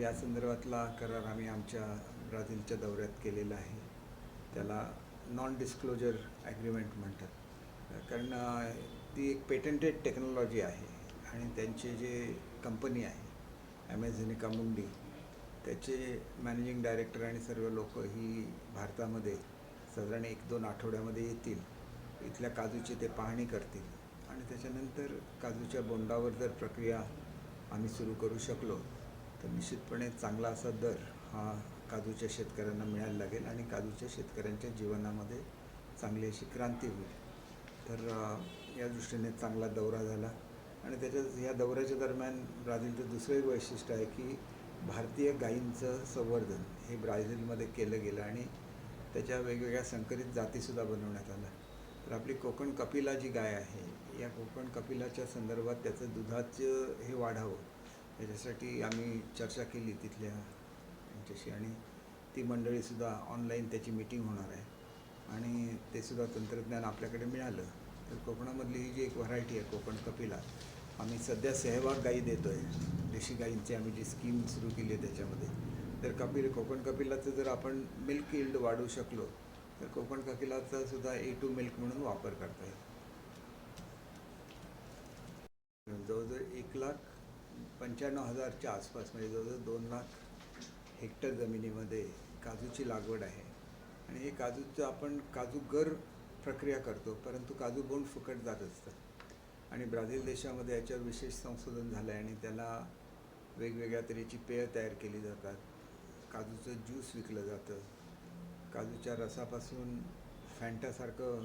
या संदर्भातला करार आम्ही आमच्या ब्राझीलच्या दौऱ्यात केलेला आहे. त्याला नॉन डिस्क्लोजर ॲग्रीमेंट म्हणतात. कारण ती एक पेटंटेड टेक्नॉलॉजी आहे आणि त्यांचे जे कंपनी आहे ॲमेझॉनिका मुंडी त्याचे मॅनेजिंग डायरेक्टर आणि सर्व लोक ही भारतामध्ये साधारण एक दोन आठवड्यामध्ये येतील. इथल्या काजूची ते पाहणी करतील. आणि त्याच्यानंतर काजूच्या बोंडावर जर प्रक्रिया आम्ही सुरू करू शकलो तर निश्चितपणे चांगला असा दर हा काजूच्या शेतकऱ्यांना मिळायला लागेल आणि काजूच्या शेतकऱ्यांच्या जीवनामध्ये चांगली अशी क्रांती होईल. तर या दृष्टीने चांगला दौरा झाला आणि त्याच्यात या दौऱ्याच्या दरम्यान ब्राझीलचं दुसरं एक वैशिष्ट्य आहे की भारतीय गायींचं संवर्धन हे ब्राझीलमध्ये केलं गेलं आणि त्याच्या वेगवेगळ्या संकरित जातीसुद्धा बनवण्यात आल्या. तर आपली कोकण कपिला जी गाय आहे या कोकण कपिलाच्या संदर्भात त्याचं दुधाचं हे वाढावं याच्यासाठी आम्ही चर्चा केली तिथल्या यांच्याशी. आणि ती मंडळीसुद्धा ऑनलाईन त्याची मीटिंग होणार आहे. आणि ते सुद्धा तंत्रज्ञान आपल्याकडे मिळालं. तर कोकणामधली ही जी एक व्हरायटी आहे कोकण कपिला आम्ही सध्या सहभाग गाई देतो आहे देशी गाईंची आम्ही जी स्कीम सुरू केली आहे त्याच्यामध्ये. तर कपिल कोकण कपिलाचं जर आपण मिल्क इल्ड वाढवू शकलो तर कोकण कपिलाचा सुद्धा ए टू मिल्क म्हणून वापर करता येईल. जवळजवळ एक लाख पंच्याण्णव हजारच्या आसपास म्हणजे जवळजवळ दोन लाख हेक्टर जमिनीमध्ये काजूची लागवड आहे. आणि हे काजूचं आपण काजू गर प्रक्रिया करतो परंतु काजू बोंड फुकट जात असतं. आणि ब्राझील देशामध्ये याच्यावर विशेष संशोधन झालं आहे आणि त्याला वेगवेगळ्या तऱ्हेची पेय तयार केली जातात. काजूचं ज्यूस विकलं जातं. काजूच्या रसापासून फॅन्टासारखं